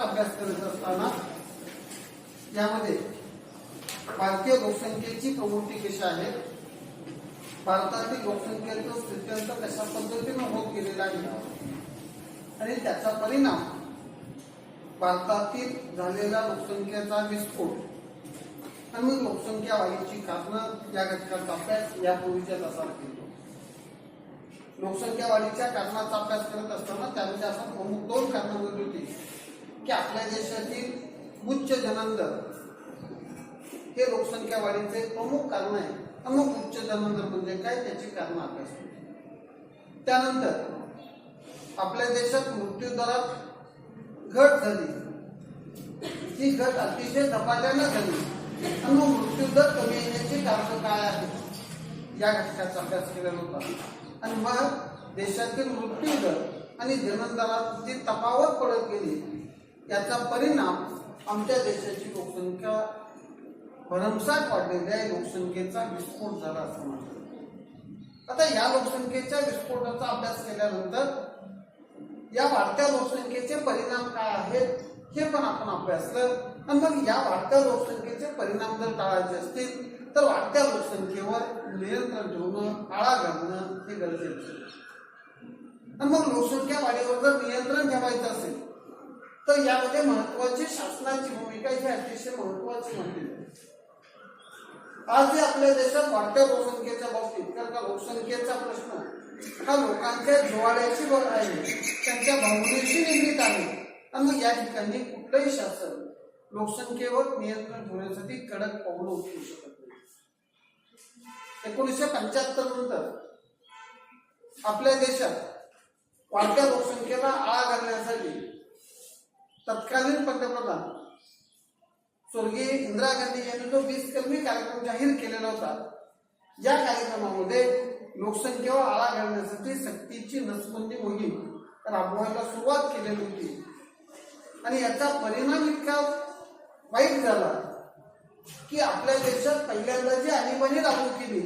अभ्यास करत असताना यामध्ये भारतीय लोकसंख्येची प्रवृत्ती कशी आहे? भारतातील लोकसंख्येचा स्थित्यंत कशा पद्धतीनं होत गेलेला आहे? आणि त्याचा परिणाम भारतातील झालेला लोकसंख्येचा विस्फोट आणि मग लोकसंख्या वाढीची कारणं या घटकाचा अभ्यास यापूर्वीच्या तासाला केलो लोकसंख्या वाढीच्या कारणाचा अभ्यास करत असताना त्यामध्ये आपण प्रमुख दोन कारणांमध्ये होती. की आपल्या देशातील उच्च जनांदर हे लोकसंख्या वाढीचे प्रमुख कारण आहे. अमुक मग उच्च जनांदर म्हणजे काय? त्याची कारण अभ्यास त्यानंतर आपल्या देशात मृत्यू दरात घट झाली. ही घट अतिशय झपाट्यानं झाली. आणि मग मृत्यू दर कमी येण्याची कारण काय आहे? या घटकाचा अभ्यास केलेला होता आणि मग देशातील मृत्यू दर आणि जन्मदरात जी तफावत पडत गेली याचा परिणाम आमच्या देशाची लोकसंख्या भरमसाठ वाढलेल्या लोकसंख्येचा विस्फोट झाला असं म्हणतात आता या लोकसंख्येच्या विस्फोटाचा अभ्यास केल्यानंतर या वाढत्या लोकसंख्येचे परिणाम काय आहेत हे पण आपण अभ्यासलं. आणि मग या वाढत्या लोकसंख्येचे परिणाम जर टाळायचे असतील तर वाढत्या लोकसंख्येवर नियंत्रण ठेवणं आळा घालणं हे गरजेचं आणि मग लोकसंख्या वाढीवर जर नियंत्रण ठेवायचं असेल तर यामध्ये महत्वाची शासनाची भूमिका ही अतिशय महत्वाची म्हणली आज जे आपल्या देशात वाढत्या लोकसंख्येच्या बाबतीत कारण का लोकसंख्येचा प्रश्न हा लोकांच्या जिवाळ्याची वर आहे त्यांच्या भावनेशी निगडीत आहे आणि या ठिकाणी कुठलंही शासन लोकसंख्येवर नियंत्रण ठेवण्यासाठी कडक पावलं उचलू शकत नाही. एकोणीसशे पंच्याहत्तर नंतर आपल्या देशात वाढत्या लोकसंख्येला आळा घालण्यासाठी तत्कालीन पंतप्रधान स्वर्गीय इंदिरा गांधी यांनी जो वीस कलमी कार्यक्रम जाहीर केलेला होता या कार्यक्रमामध्ये लोकसंख्येवर आळा घालण्यासाठी सक्तीची नसबंदी मोहीम राबवायला सुरुवात केलेली होती. आणि याचा परिणाम इतका वाईट झाला की आपल्या देशात पहिल्यांदा जी आणीबाणी लागू केली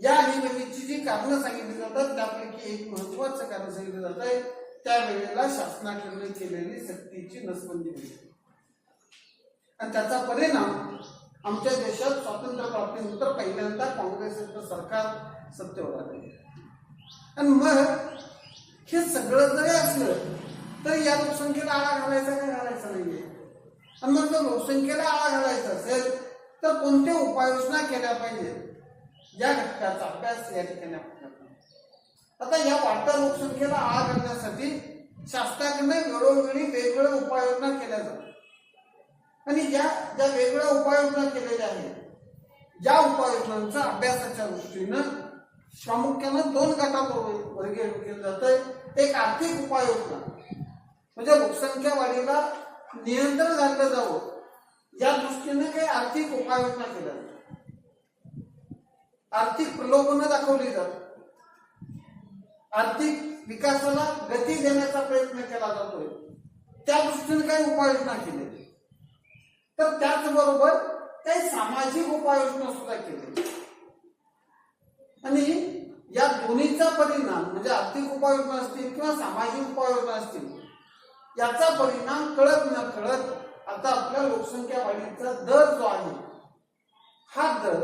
या आणीबाणीची जी कारणं सांगितली जातात त्यापैकी एक महत्वाचं कारण सांगितलं जात आहे त्यावेळेला शासनाकडे केलेली सक्तीची नसबंदी होती. आणि त्याचा परिणाम आमच्या देशात स्वातंत्र्य प्राप्तीनंतर पहिल्यांदा काँग्रेसचं सरकार सत्तेवर आले. आणि मग हे सगळं जरी असलं तरी या लोकसंख्येला आळा घालायचा काय घालायचा नाहीये? आणि मग जर लोकसंख्येला आळा घालायचा असेल तर कोणत्या उपाययोजना केल्या पाहिजे? या घटकाचा अभ्यास या ठिकाणी आपण करतो आता या वाढत्या लोकसंख्येला आळा घालण्यासाठी शासनाकडे वेळोवेळी वेगवेगळ्या उपाययोजना केल्या जातात. आणि या ज्या वेगवेगळ्या उपाययोजना केलेल्या आहेत ज्या उपाययोजनांचा अभ्यासाच्या दृष्टीनं प्रामुख्यानं दोन गटात वर्गीकरण केलं जातं एक आर्थिक उपाययोजना म्हणजे लोकसंख्या वाढीला नियंत्रण घातलं जावं या दृष्टीने काही आर्थिक उपाययोजना केल्या जातात. आर्थिक प्रलोभनं दाखवली जातात. आर्थिक विकासाला गती देण्याचा प्रयत्न केला जातोय. त्या दृष्टीने काही उपाययोजना केली तर त्याचबरोबर काही सामाजिक उपाययोजना सुद्धा केली आणि या दोन्हीचा परिणाम म्हणजे आर्थिक उपाययोजना असतील किंवा सामाजिक उपाययोजना असतील याचा परिणाम कळत न कळत आता आपल्या लोकसंख्या वाढीचा दर जो आहे हा दर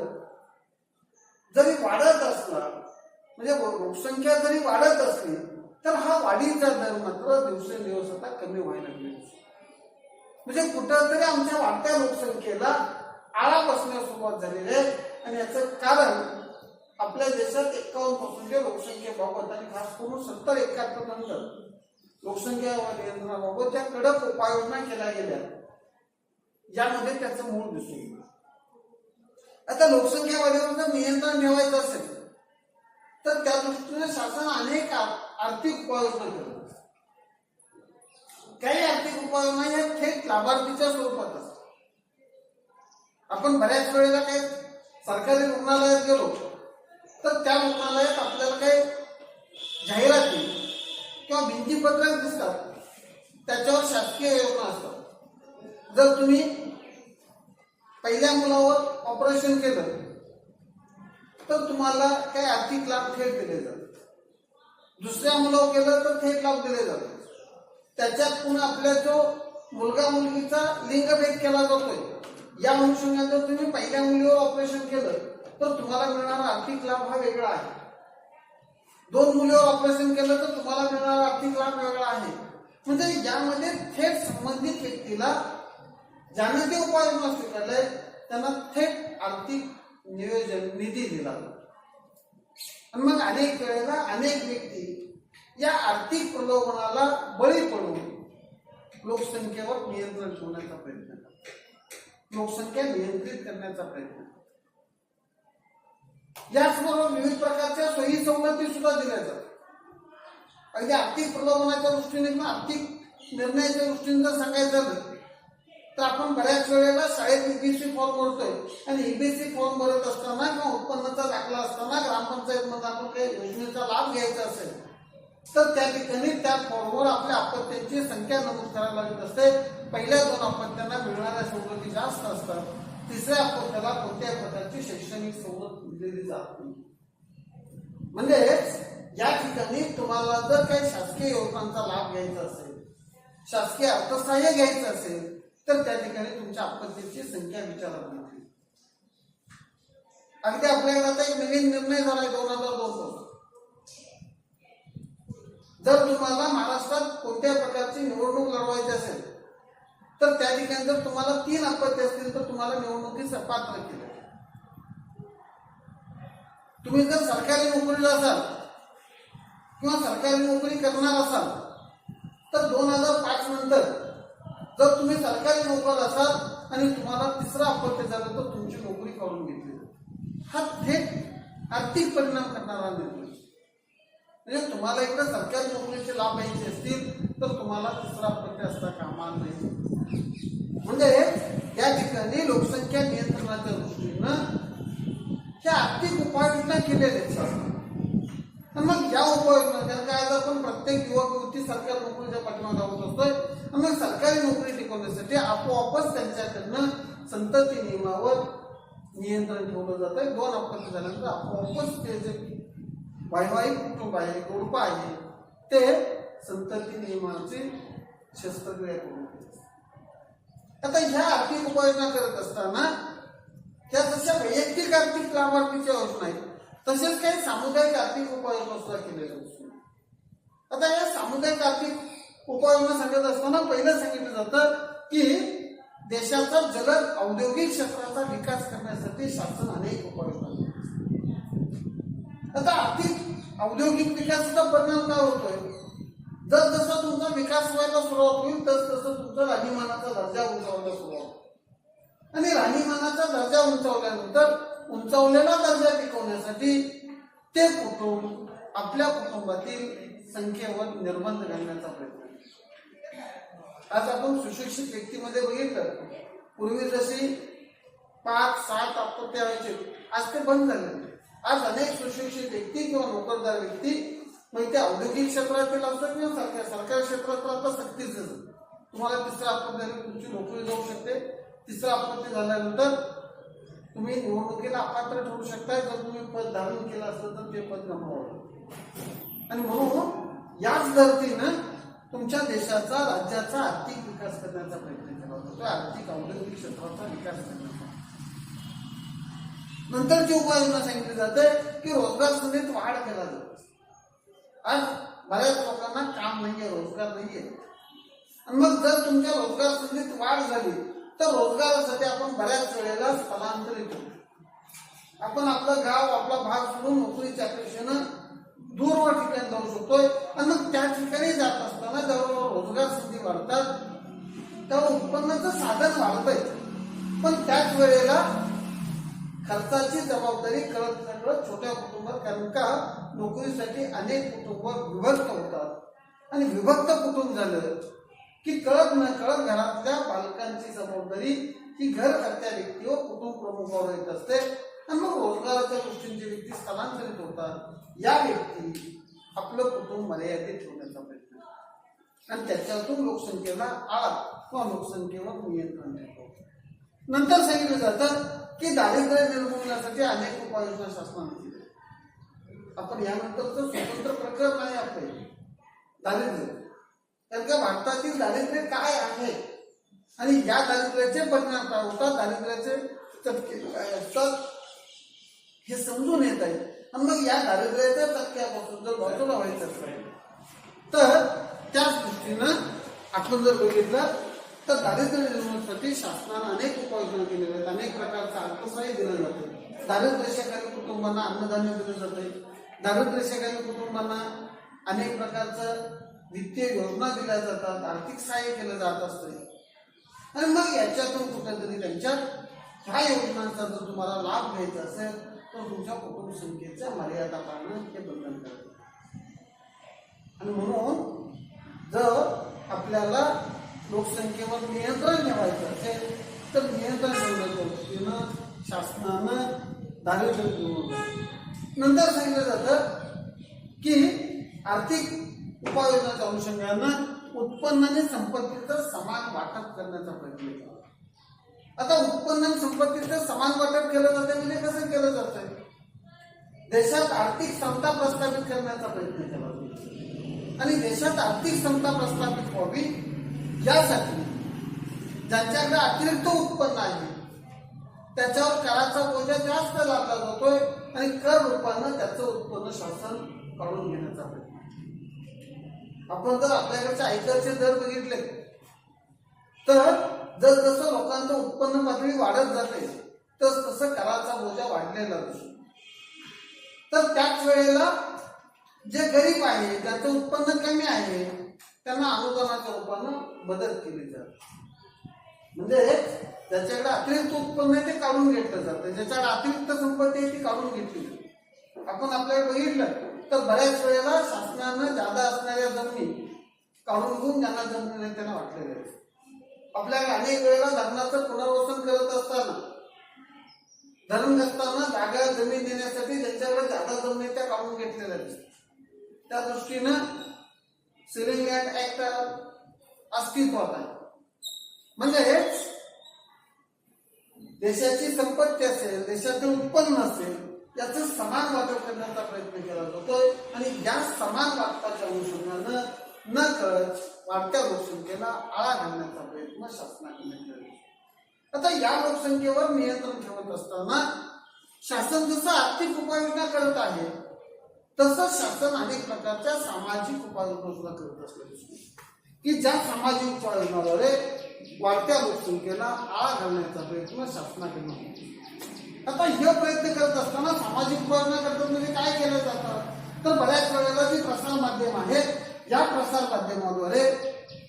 जरी वाढत असला म्हणजे लोकसंख्या जरी वाढत असली तर हा वाढीचा दर मात्र दिवसेंदिवस आता कमी व्हायला लागले म्हणजे कुठंतरी आमच्या वाढत्या लोकसंख्येला आळा बसण्यास सुरुवात झालेली आहे. आणि याचं कारण आपल्या देशात एकावन्न पासूनच्या लोकसंख्येबाबत आणि खास करून सत्तर एकाहत्तर नंतर लोकसंख्या नियंत्रणाबाबत ज्या कडक उपाययोजना केल्या गेल्या यामध्ये त्याचं मूळ दिसून आता लोकसंख्या वाढीवर नियंत्रण ठेवायचं असेल तर त्या दृष्टीने शासन अनेक आर्थिक उपाययोजना करत काही आर्थिक उपाययोजना या थेट लाभार्थीच्या स्वरूपात असतात. आपण बऱ्याच वेळेला काही सरकारी रुग्णालयात गेलो तर त्या रुग्णालयात आपल्याला काही जाहिराती किंवा भिंतीपत्रक दिसतात. त्याच्यावर शासकीय योजना असतात. जर तुम्ही पहिल्या मुलावर ऑपरेशन केलं तर तुम्हाला काही आर्थिक लाभ थेट दिले जातात. दुसऱ्या मुलावर केलं तर थेट लाभ दिले जातात. त्याच्यात पुन्हा आपल्या जो मुलगा मुलगीचा लिंगभेद केला जातोय या अनुषंगाने जर तुम्ही पहिल्या मुलीवर ऑपरेशन केलं तर तुम्हाला मिळणारा आर्थिक लाभ हा वेगळा आहे. दोन मुलीवर ऑपरेशन केलं तर तुम्हाला मिळणारा आर्थिक लाभ वेगळा आहे. म्हणजे यामध्ये थेट संबंधित व्यक्तीला ज्याने ते उपाययोजना स्वीकारले त्यांना थेट आर्थिक नियोजन निधी दिला. आणि मग अनेक वेळेला अनेक व्यक्ती या आर्थिक प्रलोभनाला बळी पडून लोकसंख्येवर नियंत्रण ठेवण्याचा प्रयत्न करतात. लोकसंख्या नियंत्रित करण्याचा प्रयत्न याचबरोबर विविध प्रकारच्या सोयी सवलती सुद्धा दिल्या जातात. अगदी आर्थिक प्रलोभनाच्या दृष्टीने किंवा आर्थिक निर्णयाच्या दृष्टीने जर सांगायचं झालं तर आपण बऱ्याच वेळेला शाळेत ईबीसी फॉर्म भरतोय. आणि ईबीसी फॉर्म भरत असताना किंवा उत्पन्नाचा दाखला असताना ग्रामपंचायतमध्ये आपण काही योजनेचा लाभ घ्यायचा असेल तर त्या ठिकाणी त्या फॉर्मवर आपल्या आपत्त्यांची संख्या नमूद करायला लागत असते. पहिल्या दोन अपत्यांना मिळणाऱ्या सवलती जास्त असतात. तिसऱ्या अपत्याला कोणत्याही प्रकारची शैक्षणिक सवलत दिलेली जात नाही. म्हणजेच या ठिकाणी तुम्हाला जर काही शासकीय योजनांचा लाभ घ्यायचा असेल शासकीय अर्थसहाय्य घ्यायचं असेल तर त्या ठिकाणी तुमच्या आपत्तीची संख्या विचारात घेतली. अगदी आपल्याकडे आता एक नवीन निर्णय झालाय दोन हजार दोन जर तुम्हाला महाराष्ट्रात कोणत्या प्रकारची निवडणूक लढवायची असेल तर त्या ठिकाणी जर तुम्हाला तीन अपत्य असतील तर तुम्हाला निवडणुकीस पात्र केलं. तुम्ही जर सरकारी नोकरीला असाल किंवा सरकारी नोकरी करणार असाल तर दोन हजार पाच नंतर जर तुम्ही सरकारी नोकर असाल आणि तुम्हाला तिसरा अपत्य झालं तर तुमची नोकरी काढून घेतली हा थेट आर्थिक परिणाम करणारा निर्णय. म्हणजे तुम्हाला इकडे सरकारी नोकरीचे लाभ घ्यायचे असतील तर तुम्हाला तिसरा अपत्य असता कामा नाही म्हणजे या ठिकाणी लोकसंख्या नियंत्रणाच्या दृष्टीनं ह्या आर्थिक उपाययोजना केलेल्या आहेत मग या उपाययोजना काय आपण प्रत्येक युवक युवती सरकारी नोकरीच्या पाठीमागे धावत असतोय. मग सरकारी नोकरी टिकवण्यासाठी आपोआपच त्यांच्याकडनं संतती नियमावर नियंत्रण ठेवलं जात आहे. दोन अपघात झाल्यानंतर आपोआपच ते जे वैवाहिक कुटुंब आहे कुटुंब आहे ते संतती नियमाची शस्त्रक्रिया करून आता ह्या आर्थिक उपाययोजना करत असताना त्या जशा वैयक्तिक आर्थिक लाभार्थीच्या योजना आहेत तसेच काही सामुदायिक आर्थिक उपाययोजना सुद्धा केलेल्या असतात. आता या सामुदायिक आर्थिक उपाययोजना सांगत असताना पहिलं सांगितलं जातं की देशाचा जलद औद्योगिक क्षेत्राचा विकास करण्यासाठी शासन अनेक उपाययोजना आता आर्थिक औद्योगिक विकासाचा परिणाम काय होतोय? जर जसा तुमचा विकास व्हायला सुरुवात होईल तस तसं तुमचा राहणीमानाचा दर्जा उंचावायला सुरुवात आणि राहणीमानाचा दर्जा उंचावल्यानंतर उंचावलेला दर्जा टिकवण्यासाठी ते कुटुंब आपल्या कुटुंबातील संख्येवर निर्बंध घालण्याचा प्रयत्न आज आपण सुशिक्षित व्यक्तीमध्ये बघितलं. पूर्वी जशी पाच सात अपत्य व्हायचे आज ते बंद झाले. आज अनेक सुशिक्षित व्यक्ती किंवा नोकरदार व्यक्ती म्हणजे मग ते औद्योगिक क्षेत्रातील असतात किंवा सरकार सरकारी क्षेत्रात तर आता सक्तीच तुम्हाला तिसरा अपत्य तुमची नोकरी जाऊ शकते. तिसरा अपत्य झाल्यानंतर तुम्ही निवडणुकीला अपात्र ठरू शकता. जर तुम्ही पद धारण केलं असलं तर ते पद गमावलं आणि म्हणून याच धर्तीनं तुमच्या देशाचा राज्याचा आर्थिक विकास करण्याचा प्रयत्न केला होता. तो आर्थिक औद्योगिक क्षेत्राचा विकास करण्याचा. नंतर नंतरची उपाययोजना सांगितली जाते की रोजगार संधीत वाढ केला जातो. आज बऱ्याच लोकांना काम नाहीये रोजगार नाहीये. आणि मग जर तुमच्या रोजगार संधीत वाढ झाली तर रोजगारासाठी आपण बऱ्याच वेळेला स्थलांतरित होतो आपण आपलं गाव आपला भाग सोडून नोकरीच्या अपेक्षेनं दूरवर ठिकाणी जाऊ शकतोय. आणि मग त्या ठिकाणी जात असताना जेव्हा रोजगार संधी वाढतात तेव्हा उत्पन्नाचं साधन वाढतंय पण त्याच वेळेला खर्चाची जबाबदारी कळत कळत छोट्या कुटुंबात कारण का? नोकरीसाठी अनेक कुटुंब विभक्त होतात. आणि विभक्त कुटुंब झालं? की कळत न कळत घरातल्या बालकांची जबाबदारी ही घर करत्या व्यक्तीवर कुटुंब प्रमुखावर येत असते. आणि मग रोजगाराच्या गोष्टींचे व्यक्ती स्थलांतरित होतात या व्यक्ती आपलं कुटुंब मर्यादित ठेवण्याचा प्रयत्न आणि त्याच्यातून लोकसंख्येला आळा किंवा लोकसंख्येवर नियंत्रण ठेवतो नंतर सांगितलं जातं की दारिद्र्य निर्मूलनासाठी अनेक उपाययोजना शासनाने केल्या. आपण यानंतरचं स्वतंत्र प्रकरण आहे आपले. दारिद्र्य. तर का भारतातील दारिद्र्य काय आहे? आणि या दारिद्र्याचे परिणाम काय होतात? दारिद्र्याचे चटके काय असतात हे समजून येत आहे. आणि मग या दारिद्र्याच्या टक्क्यापासून जर बाजूला व्हायचं असेल तर त्याच दृष्टीनं आपण जर बघितलं तर दारिद्र्य निर्मूलनासाठी शासनानं अनेक उपाययोजना केलेल्या आहेत. अनेक प्रकारचं अर्थसहाय्य दिलं जातं. दारिद्र्यशाखाली कुटुंबांना अन्नधान्य दिलं जाते दारिद्र्यशाखाली कुटुंबांना अनेक प्रकारचं वित्तीय योजना दिल्या जातात आर्थिक सहाय्य केलं जात असते आणि मग याच्यातून कुठेतरी त्यांच्यात ह्या योजनांचा जर तुम्हाला लाभ घ्यायचा असेल तर तुमच्या कुकुटसंख्येच्या मर्यादा पाळणं हे बंधन करत. आणि म्हणून जर आपल्याला लोकसंख्येवर नियंत्रण ठेवायचं असेल तर नियंत्रण ठेवण्याच्या दृष्टीनं शासनानं दारिद्र्य निर्मूलन नंतर सांगितलं जातं की आर्थिक उपाययोजनाच्या अनुषंगानं उत्पन्न आणि संपत्तीचं समान वाटप करण्याचा प्रयत्न केला. आता उत्पन्न आणि संपत्तीचं समान वाटप केलं जातं म्हणजे कसं केलं जातंय देशात आर्थिक समता प्रस्थापित करण्याचा प्रयत्न केला. आणि देशात आर्थिक समता प्रस्थापित व्हावी यासाठी ज्यांच्याकडे अतिरिक्त उत्पन्न आहे त्याच्यावर कराचा बोजा जास्त लादला जातोय आणि कर रूपानं त्याचं उत्पन्न शासन काढून घेण्याचा प्रयत्न आपण जर आपल्याकडचे आयकरचे दर बघितले तर जर जसं लोकांचं उत्पन्न पातळी वाढत जाते तस तसं कराचा बोजा वाढलेला दिसतो. तर त्याच वेळेला जे गरीब आहे त्याचं उत्पन्न कमी आहे त्यांना अनुदानाच्या रूपानं मदत केली जाते. म्हणजे ज्याच्याकडे अतिरिक्त उत्पन्न आहे ते काढून घेतलं जातं. ज्याच्याकडे अतिरिक्त संपत्ती आहे ती काढून घेतली जाते. आपण आपल्याला बघितलं तर बऱ्याच वेळेला शासनानं जादा असणाऱ्या जमिनी काढून घेऊन ज्यांना जमिनी त्यांना वाटलेल्या आहेत आपल्या अनेक वेळेला धरणाचं पुनर्वसन करत असताना धरणग्रस्तांना जागा जमीन देण्यासाठी त्यांच्याकडे जागा जमिनी त्या काढून घेतलेल्या दिसतात. त्या दृष्टीनं सिलिंग लँड ऍक्ट अस्तित्वात आहे म्हणजे हेच देशाची संपत्ती असेल देशाचे उत्पन्न असेल याचं समान वाटप करण्याचा प्रयत्न केला जातोय. आणि या समान वाटपाच्या अनुषंगानं न कळत वाढत्या लोकसंख्येला आळा घालण्याचा प्रयत्न शासनाकडे केला आता या लोकसंख्येवर नियंत्रण ठेवत असताना शासन जसं आर्थिक उपाययोजना करत आहे तसंच शासन अनेक प्रकारच्या सामाजिक उपाययोजना करत असल्याचं की ज्या सामाजिक उपाययोजनाद्वारे वाढत्या लोकसंख्येला आळा घालण्याचा प्रयत्न शासनाकडून होतो. आता हे प्रयत्न करत असताना सामाजिक उपाययोजना करतात म्हणजे काय केलं जातं? तर बऱ्याच वेळेला जी प्रसार माध्यम आहेत या प्रसार माध्यमाद्वारे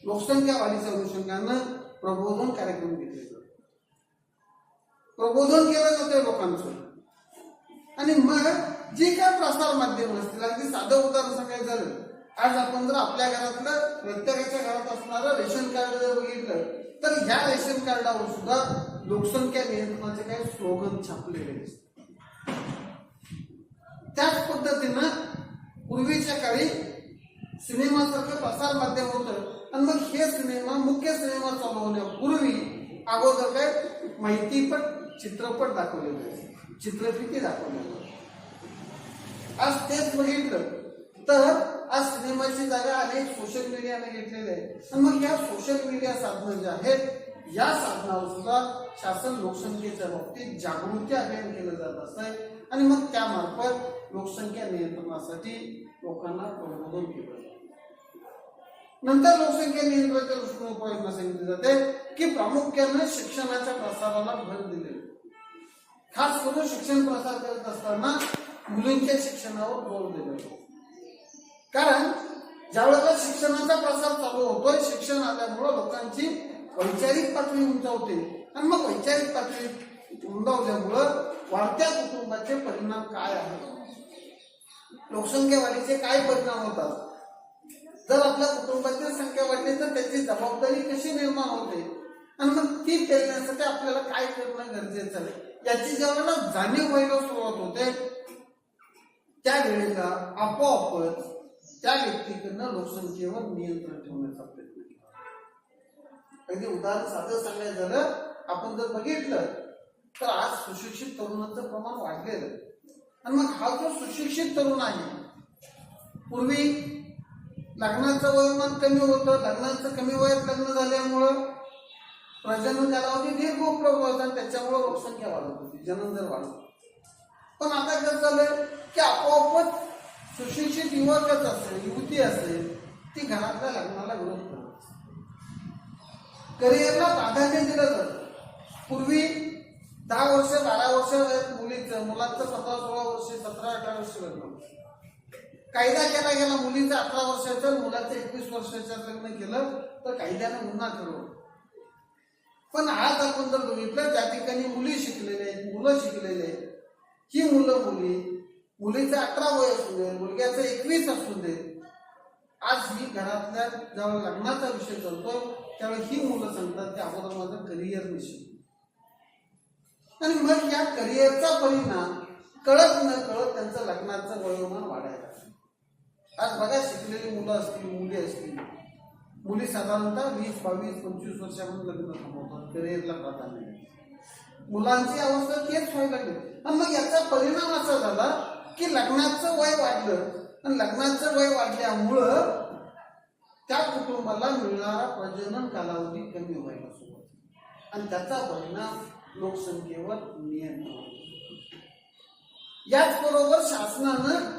लोकसंख्या वाढीच्या अनुषंगानं प्रबोधन कार्यक्रम घेतले जातात. प्रबोधन केलं जाते लोकांचं. आणि मग जी काय प्रसार माध्यम असतील अगदी साधं उदाहरण सांगायचं झालं आज आपण जर आपल्या घरातलं प्रत्येकाच्या घरात असणारं रेशन कार्ड जर बघितलं तर ह्या रेशन कार्डावर सुद्धा लोकसंख्या नियंत्रणाचे काही स्लोगन छापलेले दिसतात त्याच पद्धतीनं पूर्वीच्या काळी सिनेमासारखं प्रसार माध्यम होतं. आणि मग हे सिनेमा मुख्य सिनेमा चालू होण्यापूर्वी अगोदर काय माहितीपट चित्रपट दाखवलेले आहे चित्रफिती दाखवलेली आहे. आज तेच बघितलं. तर आज सिनेमाची जागा अनेक सोशल मीडियाने घेतलेली आहे. आणि मग या सोशल मीडिया साधनं जे आहेत या साधनावर सुद्धा शासन लोकसंख्येच्या बाबतीत जागृती अभियान केलं जात असतंय. आणि मग त्यामार्फत लोकसंख्या नियंत्रणासाठी लोकांना प्रबोधन केलं नंतर लोकसंख्या नियंत्रणाच्या दृष्टीने उपाययोजना सांगितली जाते की प्रामुख्याने शिक्षणाच्या प्रसाराला भर दिले खास करून शिक्षण प्रसार करत असताना मुलींच्या शिक्षणावर जोर दिला कारण ज्यावेळेला शिक्षणाचा प्रसार चालू होतोय शिक्षण आल्यामुळं लोकांची वैचारिक पातळी उंचावते आणि मग वैचारिक पातळी उंचावल्यामुळं वाढत्या कुटुंबाचे परिणाम काय आहेत? लोकसंख्या वाढीचे काय परिणाम होतात? जर आपल्या कुटुंबातील संख्या वाढली तर त्याची जबाबदारी कशी निर्माण होते? आणि मग ती पेलण्यासाठी आपल्याला काय करणं गरजेचं आहे? याची ज्यावेळेला जाणीव व्हायला सुरुवात होते त्यावेळेला आपोआपच त्या व्यक्तीकडनं लोकसंख्येवर नियंत्रण ठेवण्याचा प्रयत्न केला. अगदी उदाहरण साधं सांगायचं झालं आपण जर बघितलं तर आज सुशिक्षित तरुणांचं प्रमाण वाढलेलं आणि मग हा जो सुशिक्षित तरुण आहे पूर्वी लग्नाचं वयोमान कमी होतं. लग्नाचं कमी वयात लग्न झाल्यामुळं प्रजनन कालावधी दीर्घ उपलब्ध होता आणि त्याच्यामुळे लोकसंख्या वाढत होती. जननदर वाढत पण आता कसं झालं की आपोआपच सुशिक्षित युवकच असेल युवती असेल ती घरातल्या लग्नाला विरोध करत करिअरला प्राधान्य दिलं जातं. पूर्वी दहा वर्ष बारा वर्ष वयात मुलीचं मुलांचं सतरा सोळा वर्ष सतरा अठरा वर्ष लग्न होतं. कायदा केला गेला मुलीचं अठरा वर्षाचं मुलाचं एकवीस वर्षाचं लग्न केलं तर कायद्यानं गुन्हा ठरवलं पण आज आपण जर बघितलं त्या ठिकाणी मुली शिकलेले आहेत मुलं शिकलेले आहेत. ही मुलं मुली मुलीचं अठरा वय असू दे मुलग्याचं एकवीस असू दे आज ही घरातल्या जेव्हा लग्नाचा विषय चालतो त्यावेळी ही मुलं सांगतात की अगोदर माझं करिअर निश्चित आणि मग या करिअरचा परिणाम कळत न कळत त्यांचं लग्नाचं वयोमान वाढायला आज बघा शिकलेली मुलं असतील मुली असतील. मुली साधारणतः वीस बावीस पंचवीस वर्षामध्ये लग्न थांबवतात करिअरला प्राधान्य नाही. मुलांची अवस्था तेच व्हायला लागली. आणि मग याचा परिणाम असा झाला की लग्नाचं वय वाढलं. आणि लग्नाचं वय वाढल्यामुळं त्या कुटुंबाला मिळणारा प्रजनन कालावधी कमी व्हायला सुरुवात आणि त्याचा परिणाम लोकसंख्येवर नियंत्रण याचबरोबर शासनानं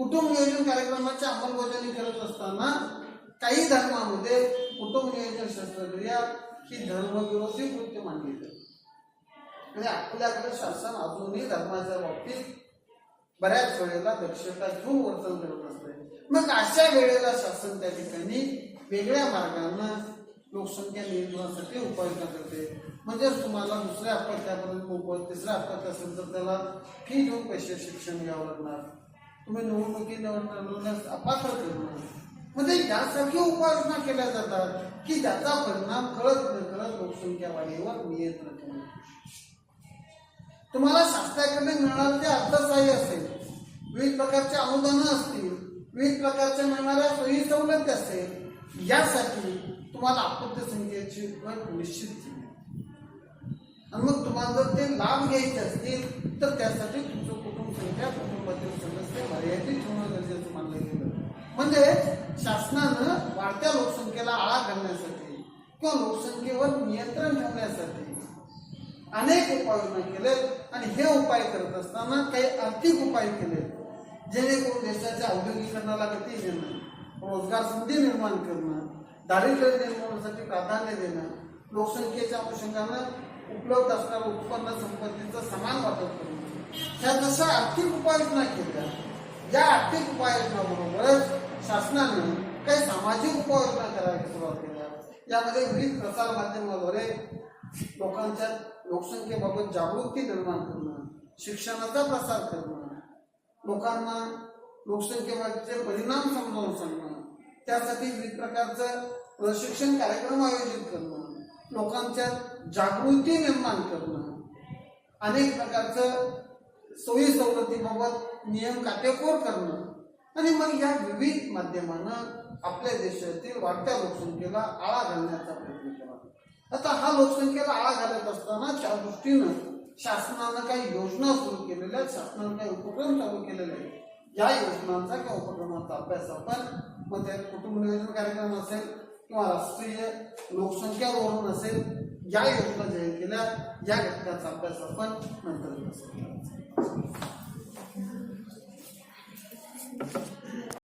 कुटुंब नियोजन कार्यक्रमाची अंमलबजावणी करत असताना काही धर्मामध्ये कुटुंब नियोजन शस्त्रक्रिया ही धर्मविरोधी कृत्य मानली जाते. म्हणजे आपल्याकडे शासन अजूनही धर्माच्या बाबतीत बऱ्याच वेळेला दक्षता घेऊन वर्तन करत असते. मग अशा वेळेला शासन त्या ठिकाणी वेगळ्या मार्गानं लोकसंख्या नियंत्रणासाठी उपाययोजना करते. म्हणजेच तुम्हाला दुसऱ्या अपत्यापर्यंत मोफत तिसऱ्या अपत्य असेल तर त्याला फी देऊन पैसे शिक्षण घ्यावं लागणार. तुम्ही निवडणुकी निवडण्यास अपात्र करणं म्हणजे यासारखी उपासना केल्या जातात की ज्याचा परिणाम कळत न कळत लोकसंख्या वाढीवर नियंत्रण ठेवणे तुम्हाला शासनाकडे मिळणार ते अर्थसहाय्य असेल विविध प्रकारचे अनुदानं असतील विविध प्रकारच्या मिळणाऱ्या सोयी सवलती असेल यासाठी तुम्हाला आपत्ती संख्येची अट निश्चित केली. आणि मग तुम्हाला जर ते लाभ घ्यायचे असतील तर त्यासाठी तुमचं कुटुंब संख्या कुटुंबातील सदस्य मर्यादित ठेवणं गरजेचं मानलं गेलं म्हणजे शासनानं वाढत्या लोकसंख्येला आळा घालण्यासाठी किंवा लोकसंख्येवर नियंत्रण ठेवण्यासाठी अनेक उपाययोजना केले आणि हे उपाय करत असताना काही आर्थिक उपाय केले जेणेकरून देशाच्या औद्योगिकरणाला गती देणं रोजगार संधी निर्माण करणं दारिद्र्य निर्मूलनासाठी प्राधान्य देणं लोकसंख्येच्या अनुषंगानं उपलब्ध असणाऱ्या उत्पन्न संपत्तीचं समान वाटप करणं ह्या जशा आर्थिक उपाययोजना केल्या या आर्थिक उपाययोजनाबरोबरच शासनानं काही सामाजिक उपाययोजना करायला सुरुवात केल्या. यामध्ये विविध प्रसार माध्यमाद्वारे लोकांच्या लोकसंख्येबाबत जागृती निर्माण करणं शिक्षणाचा प्रसार करणं लोकांना लोकसंख्येबाबतचे परिणाम समजावून सांगणं त्यासाठी विविध प्रकारचं प्रशिक्षण कार्यक्रम आयोजित करणं लोकांच्या जागृती निर्माण करणं अनेक प्रकारचं सोयी सवलतीबाबत नियम काटेकोर करणं. आणि मग या विविध माध्यमानं आपल्या देशातील वाढत्या लोकसंख्येला आळा घालण्याचा प्रयत्न केला. आता हा लोकसंख्येला आळा घालत असताना त्या दृष्टीनं शासनानं काही योजना सुरू केलेल्या आहेत. शासनानं काही उपक्रम चालू केलेले आहेत. या योजनांचा किंवा उपक्रमाचा अभ्यास आपण मग त्यात कुटुंब नियोजन कार्यक्रम असेल किंवा राष्ट्रीय लोकसंख्या धोरण असेल या योजना जाहीर केल्या या घटकाचा अभ्यास आपण नंतर